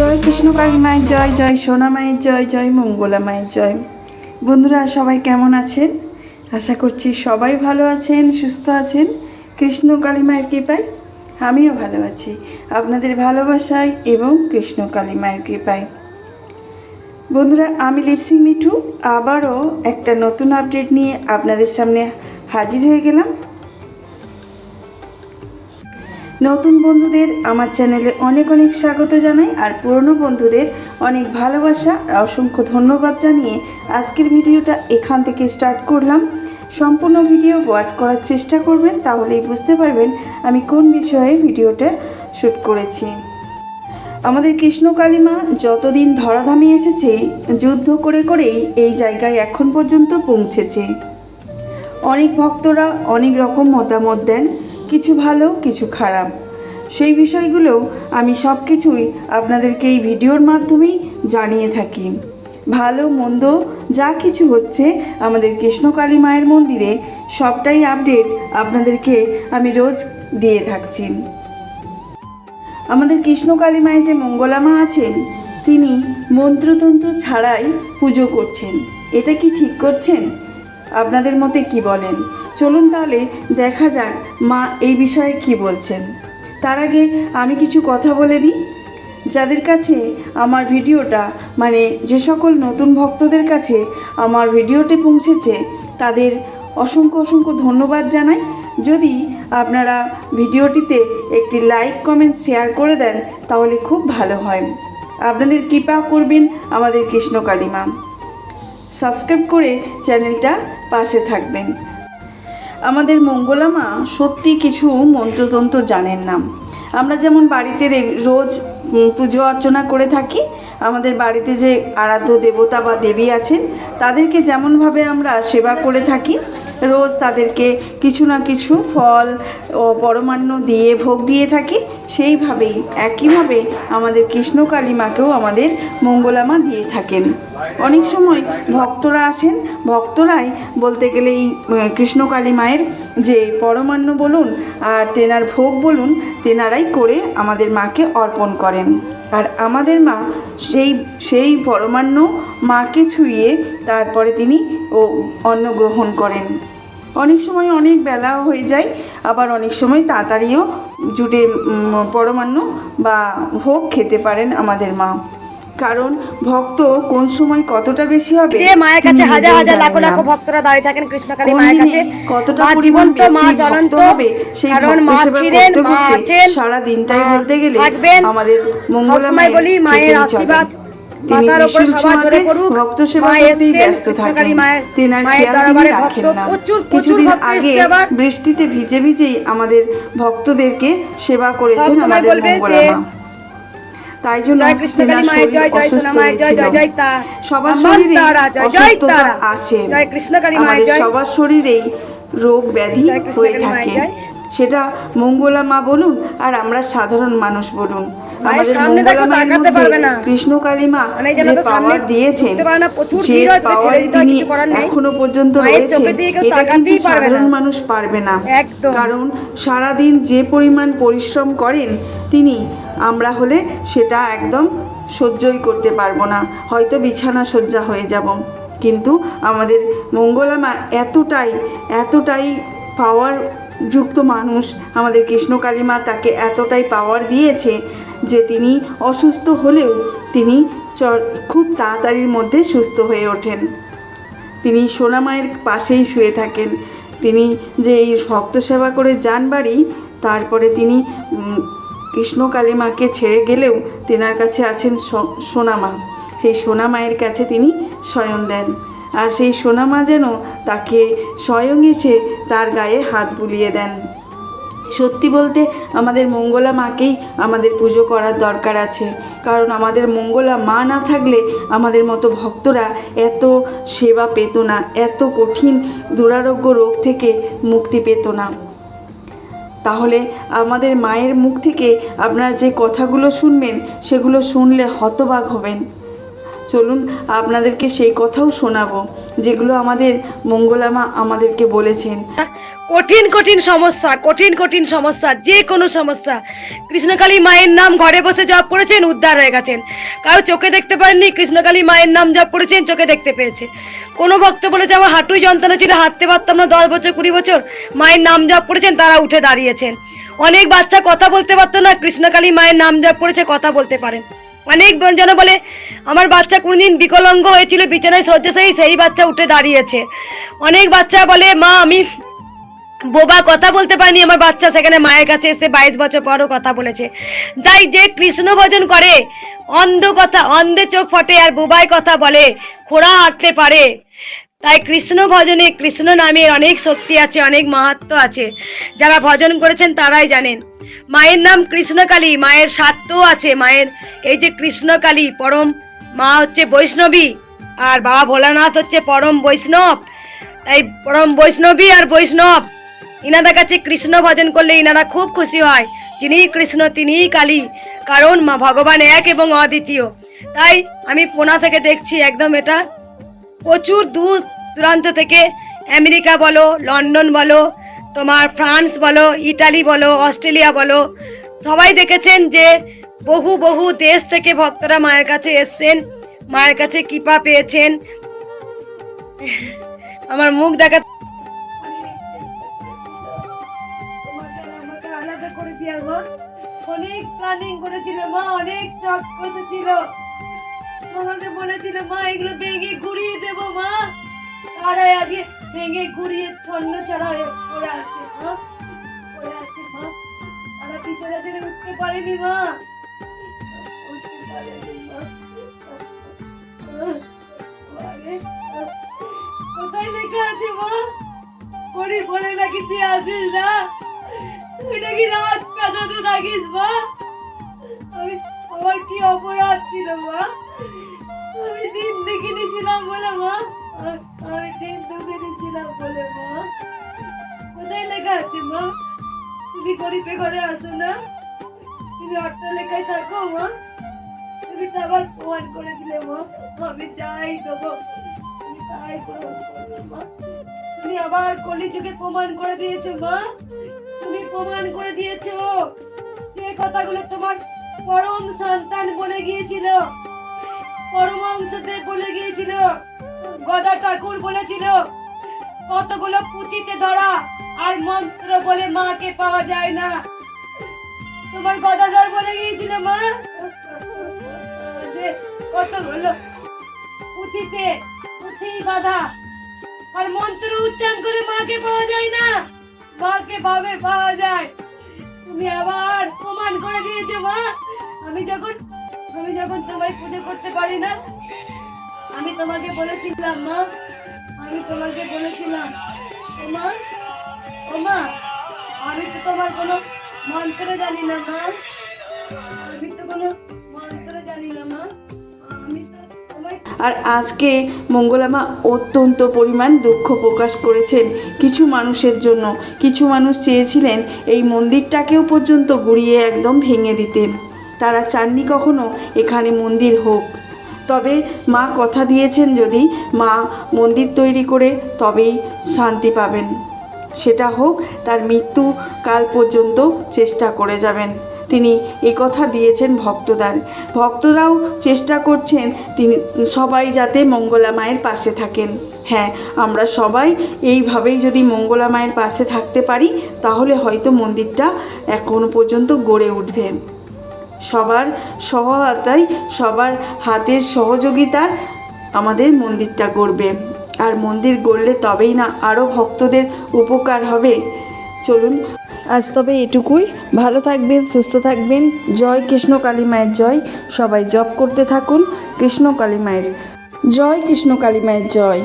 জয় কৃষ্ণ কালী মায়ের জয় জয় সোনা মায়ের জয় জয় মঙ্গলা মায়ের জয়। বন্ধুরা, সবাই কেমন আছেন? আশা করছি সবাই ভালো আছেন, সুস্থ আছেন। কৃষ্ণ কালী মায়ের কৃপায় আমিও ভালো আছি। আপনাদের ভালোবাসায় এবং কৃষ্ণ কালী মায়ের কৃপায়। বন্ধুরা, আমি লিপসি মিঠু। আবারও একটা নতুন আপডেট নিয়ে আপনাদের সামনে হাজির হয়ে গেলাম। নতুন বন্ধুদের আমার চ্যানেলে অনেক অনেক স্বাগত জানাই, আর পুরনো বন্ধুদের অনেক ভালোবাসা আর অসংখ্য ধন্যবাদ জানিয়ে আজকের ভিডিওটা এখান থেকে স্টার্ট করলাম। সম্পূর্ণ ভিডিও ওয়াচ করার চেষ্টা করবেন, তাহলেই বুঝতে পারবেন আমি কোন বিষয়ে ভিডিওটা শ্যুট করেছি। আমাদের কৃষ্ণ কালিমা যতদিন ধরাধামে এসেছে, যুদ্ধ করে করেই এই জায়গায় এখন পর্যন্ত পৌঁছেছে। অনেক ভক্তরা অনেক রকম মতামত দেন কিছু ভালো, কিছু খারাপ। সেই বিষয়গুলো আমি সব কিছুই আপনাদেরকে এই ভিডিওর মাধ্যমেই জানিয়ে থাকি। ভালো, মন্দ, যা কিছু হচ্ছে আমাদের কৃষ্ণকালী মায়ের মন্দিরে, সবটাই আপডেট আপনাদেরকে আমি রোজ দিয়ে থাকছি। আমাদের কৃষ্ণকালী মায়ের যে মঙ্গলামা আছেন, তিনি মন্ত্রতন্ত্র ছাড়াই পুজো করছেন। এটা কি ঠিক করছেন? আপনাদের মতে কি বলেন? চলুন তাহলে দেখা যাক মা এই বিষয়ে কি বলছেন। তার আগে আমি কিছু কথা বলে দিই। যাদের কাছে আমার ভিডিওটা মানে যে সকল নতুন ভক্তদের কাছে আমার ভিডিওটি পৌঁছেছে, তাদের অসংখ্য অসংখ্য ধন্যবাদ জানাই। যদি আপনারা ভিডিওটিতে একটি লাইক, কমেন্ট, শেয়ার করে দেন, তাহলে খুব ভালো হয়। আপনাদের কৃপা করবেন আমাদের কৃষ্ণ কালিমা সাবস্ক্রাইব করে চ্যানেলটা পাশে থাকবেন। আমাদের মঙ্গলামা সত্যি কিছু মন্ত্রতন্ত্র জানেন না। আমরা যেমন বাড়িতে রোজ পুজো অর্চনা করে থাকি, আমাদের বাড়িতে যে আরাধ্য দেবতা বা দেবী আছেন, তাদেরকে যেমনভাবে আমরা সেবা করে থাকি, রোজ তাদেরকে কিছু না কিছু ফল ও পরমান্ন দিয়ে ভোগ দিয়ে থাকি সেইভাবেই একইভাবে আমাদের কৃষ্ণকালী মাকেও আমাদের মঙ্গলামা দিয়ে থাকেন। অনেক সময় ভক্তরা আসেন, ভক্তরাই বলতে গেলে এই কৃষ্ণকালী মায়ের যে পরমান্ন বলুন আর তেনার ভোগ বলুন, তেনারাই করে আমাদের মাকে অর্পণ করেন। আর আমাদের মা সেই সেই পরমান্ন মাকে ছুঁয়ে তারপরে তিনি ও অন্ন গ্রহণ করেন। অনেক সময় অনেক বেলা হয়ে যায়, আবার অনেক সময় তাড়াতাড়িও জুটে পরমান্ন বা ভোগ খেতে পারেন আমাদের মা। কারণ ভক্ত কোন সময় কতটা বেশি হবে? মায়ের কাছে হাজার হাজার লাখ লাখ ভক্তরা দাঁড়িয়ে থাকেন কৃষ্ণকালী মায়ের কাছে কতটা পরিমাণ মা জ্বলন্ত হবে সেই কারণ ভক্ত মা সেবা করতে মা করতে সারা দিনটাই বলতে গেলে আমাদের মঙ্গলময় বলি মায়ের আশীর্বাদ তিনি ত্রিশূল ছোঁয়াতে। ভক্ত সেবা করতেই ব্যস্ত থাকেন। তেনার খেয়াল তিনি রাখেন না। কিছুদিন আগে বৃষ্টিতে ভিজে ভিজেই আমাদের ভক্তদেরকে সেবা করেছেন আমাদের বলবে মঙ্গলা যে, মা। তাই জন্য তেনার শরীর অসুস্থ হয়েছিল। সবার শরীরে অসুস্থতা আসে। আমাদের সবার শরীরেই রোগ ব্যাধি হয়ে থাকে। সেটা মঙ্গলা মা বলুন আর আমরা সাধারণ মানুষ বলুন। আমাদের মধ্যে। কৃষ্ণ কালী মা মানে যে পাওয়ার দিয়েছেন যে পাওয়ার তিনি। এখনও পর্যন্ত কেউ এটা কিন্তু সাধারণ মানুষ পারবে না কারণ সারাদিন যে পরিমাণ পরিশ্রম করেন তিনি আমরা হলে সেটা একদম সহ্যই করতে পারব না হয়তো বিছানা শয্যা হয়ে যাব কিন্তু আমাদের মঙ্গলামা এতটাই এতটাই পাওয়ার যুক্ত মানুষ আমাদের কৃষ্ণ কালীমা তাকে এতটাই পাওয়ার দিয়েছে যে তিনি অসুস্থ হলেও তিনি খুব তাড়াতাড়ির মধ্যে সুস্থ হয়ে ওঠেন। তিনি সোনামায়ের পাশেই শুয়ে থাকেন। তিনি যে এই ভক্ত সেবা করে যান বাড়ি, তারপরে তিনি কৃষ্ণ কালীমাকে ছেড়ে গেলেও তেনার কাছে আছেন সোনামা সেই সোনামায়ের কাছে তিনি স্বয়ং দেন। আর সেই সোনামা যেন তাকে স্বয়ং এসে তার গায়ে হাত বুলিয়ে দেন। সত্যি বলতে আমাদের মঙ্গলা মাকেই আমাদের পুজো করার দরকার আছে। কারণ আমাদের মঙ্গলা মা না থাকলে আমাদের মতো ভক্তরা এত সেবা পেত না, এত কঠিন দুরারোগ্য রোগ থেকে মুক্তি পেত না। তাহলে আমাদের মায়ের মুখ থেকে আপনারা যে কথাগুলো শুনবেন, সেগুলো শুনলে হতবাক হবেন। চলুন, আপনাদেরকে সেই কথাও শোনাবো, যেগুলো আমাদের মঙ্গলামা আমাদেরকে বলেছেন। কঠিন কঠিন সমস্যা, কঠিন কঠিন সমস্যা, যে কোনো সমস্যা। কৃষ্ণকালী মায়ের নাম ঘরে বসে জপ করেছেন, উদ্ধার হয়ে গেছেন। কারও চোখে দেখতে পারেননি কৃষ্ণকালী মায়ের নাম জপ করেছেন, চোখে দেখতে পেয়েছে। কোনো ভক্ত বলেছে আমার হাঁটুই যন্ত্রণা ছিল, হাঁটতে পারতাম না, দশ বছর, কুড়ি বছর। মায়ের নাম জপ করেছেন, তারা উঠে দাঁড়িয়েছেন। অনেক বাচ্চা কথা বলতে পারতো না, কৃষ্ণকালী মায়ের নাম জপ করেছে, কথা বলতে পারেন অনেক জন বলে, আমার বাচ্চা কোনদিন বিকলাঙ্গ হয়েছিল, বিছানায় শয্যাশায়ী সেই বাচ্চা উঠে দাঁড়িয়েছে। অনেক বাচ্চা বলে, মা, আমি বোবা কথা বলতে পারিনি, আমার বাচ্চা সেখানে মায়ের কাছে এসে বাইশ বছর পরও কথা বলেছে। তাই যে কৃষ্ণ ভজন করে, অন্ধ কথা, অন্ধে চোখ ফটে আর বোবায় কথা বলে, খোড়া আটতে পারে। তাই কৃষ্ণ ভজনে, কৃষ্ণ নামে অনেক শক্তি আছে, অনেক মাহাত্ম আছে। যারা ভজন করেছেন তারাই জানেন। মায়ের নাম কৃষ্ণকালী, মায়ের সাত্য আছে। মায়ের, এই যে কৃষ্ণকালী, পরম মা হচ্ছে বৈষ্ণবী, আর বাবা ভোলানাথ হচ্ছে পরম বৈষ্ণব। তাই পরম বৈষ্ণবী আর বৈষ্ণব। ইনাদের কাছে কৃষ্ণ ভজন করলে ইনারা খুব খুশি হয়। যিনি কৃষ্ণ, তিনিই কালী। কারণ মা ভগবান এক এবং অদ্বিতীয়। তাই আমি পোনা থেকে দেখছি একদম এটা প্রচুর দূর দূরান্ত থেকে আমেরিকা বলো, লন্ডন বলো, তোমার ফ্রান্স বলো, ইটালি বলো, অস্ট্রেলিয়া বলো। সবাই দেখেছেন যে বহু বহু দেশ থেকে ভক্তরা মায়ের কাছে এসছেন, মায়ের কাছে কৃপা পেয়েছেন। আমার মুখ দেখা অনেক প্ল্যানিং করেছিল মা, অনেক চক কষেছিল বলেছিল মা, এগুলো ভেঙে ঘুরিয়ে দেবো মা। তারা আগে ভেঙে ঘুরিয়ে ছন্ন ছাড়া হয়ে পড়ে ছেড়ে উঠতে মা। কোথায় লেখা আছে মা? করি বলে নাকি তুই আসিস না? তুই নাকি রাত কাটাতে থাকিস, মা? আমি আমার কি অপরাধ ছিল, মা? আমি দিন দেখিনি ছিলাম বলে, মা। আমি দিন দেখিনি ছিলাম বলে, মা। কোথায় লেখা আছে, মা? তুমি গরিবে ঘরে আসো না? তুমি অট্টালেখায় থাকো, মা। তুমি তো আবার প্রমাণ করে দিলে, মা। আমি চাই দেবো। তাই প্রমাণ মা। তুমি আবার কলিযুগে প্রমাণ করে দিয়েছ, মা। তুমি প্রমাণ করে দিয়েছ। যে কথাগুলো তোমার পরম সন্তান বলে গিয়েছিল। পরমাংশতে বলে গিয়েছিল। গদা ঠাকুর বলেছিল, কতগুলো পুঁথিতে ধরা আর মন্ত্র বলে মাকে পাওয়া যায় না। তোমার গদাধর বলে গিয়েছিল, মা কতগুলো পুঁথিতে পুঁথি বাঁধা আর মন্ত্র উচ্চারণ করে মাকে পাওয়া যায় না। মাকে ভাবে পাওয়া যায়। তুমি আবার প্রমাণ করে দিয়েছ, মা। আমি যখন আমি যখন তোমায় পুজো করতে পারি না, আমি তোমাকে বলেছিলাম, মা। আমি তোমাকে বলেছিলাম মা, ও মা, আমি তো তোমার কোনো মন্ত্র জানি না, মা। আমি তো কোনো মন্ত্র জানি না, মা। আর আজকে মঙ্গলামা অত্যন্ত পরিমাণ দুঃখ প্রকাশ করেছেন কিছু মানুষের জন্য। কিছু মানুষ চেয়েছিলেন এই মন্দিরটাকেও পর্যন্ত গুড়িয়ে একদম ভেঙে দিতে। তারা চাননি কখনো এখানে মন্দির হোক। তবে মা কথা দিয়েছেন যদি মা মন্দির তৈরি করে তবেই শান্তি পাবেন। সেটা হোক, তার মৃত্যু কাল পর্যন্ত চেষ্টা করে যাবেন। তিনি কথা দিয়েছেন ভক্তদার ভক্তরাও চেষ্টা করছেন তিনি সবাই যাতে মঙ্গলা মায়ের পাশে থাকেন। হ্যাঁ আমরা সবাই এইভাবেই যদি মঙ্গলা মায়ের পাশে থাকতে পারি, তাহলে হয়তো মন্দিরটা এখনও পর্যন্ত গড়ে উঠবে। সবার সহায়তায়, সবার হাতের সহযোগিতার আমাদের মন্দিরটা গড়বে। আর মন্দির গড়লে তবেই না আরও ভক্তদের উপকার হবে। চলুন আজ তবে এটুকুই। ভালো থাকবেন, সুস্থ থাকবেন। জয় কৃষ্ণ কালী মায়ের জয়। সবাই জপ করতে থাকুন। কৃষ্ণ কালী মায়ের জয় কৃষ্ণ কালী মায়ের জয়।